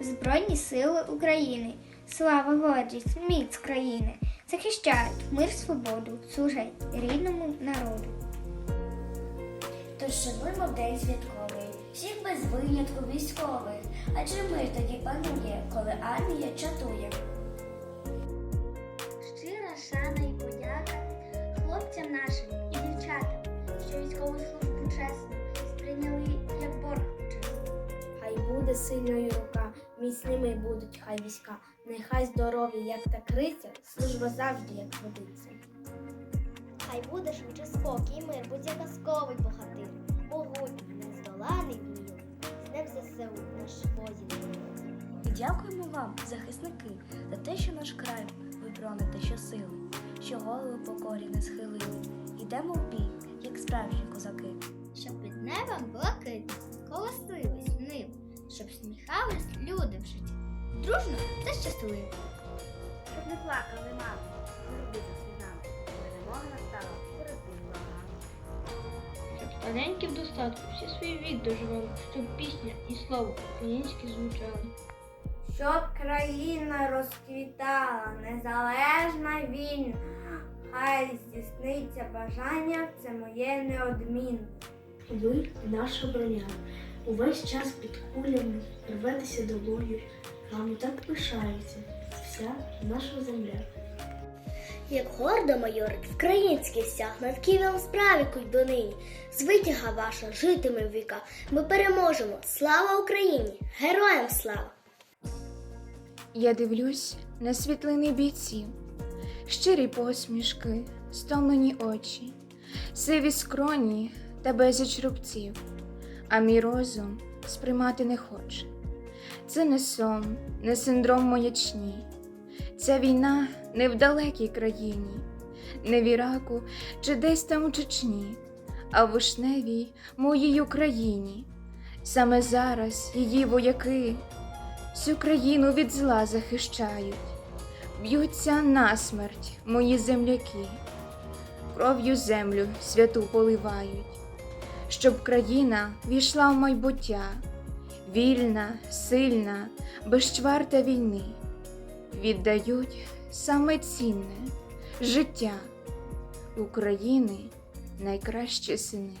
Збройні Сили України. Слава гордість, міць країни. Захищають мир, свободу, служать рідному народу. Тож шануймо день святковий, всіх без винятку військових. Адже мир тоді панує, коли армія чатує. Щира шана і подяка хлопцям нашим і дівчатам, що військову службу чесно сприйняли як борг. Хай буде сильною рука, міцними будуть хай війська. Нехай здорові, як та криця, служба завжди як водиться. Хай буде швидше спокій, мир, будь я казковий богатир, могутній, нездоланий вмілий, з ним ЗСУ наш воїн. І дякуємо вам, захисники, за те, що наш край ви броните щосили, що голови покорі не схилили. Ідемо в бій, як справжні козаки. Щоб під небом блакитним колосились ним, щоб сміхались люди в житті. Дружно та щасливо. Щоб не плакали мами, груди за сльозами, перемога настала, боротьби благана. Щоб старенькі в достатку всі свій вік доживали, щоб пісня і слово українське звучали. Щоб країна розквітала, незалежна вільна, хай здійсниться бажання, це моє неодмінне. Ви наша броня. Увесь час під кулями рветеся до бою. Вами так пишається вся наша земля. Як гордо майорить український стяг над Києвом справі куть донині. Звитяга ваша житиме в віка. Ми переможемо. Слава Україні! Героям слава! Я дивлюсь на світлини бійців, щирі посмішки, стомлені очі, сиві скроні та безліч рубців, а мій розум сприймати не хоче. Це не сон, не синдром маячні, ця війна не в далекій країні, не в Іраку чи десь там у Чечні, а в вишневій моїй Україні. Саме зараз її вояки всю країну від зла захищають, б'ються насмерть мої земляки, кров'ю землю святу поливають, щоб країна війшла в майбуття, вільна, сильна, безчварта війни, віддають саме цінне життя України найкращі сини.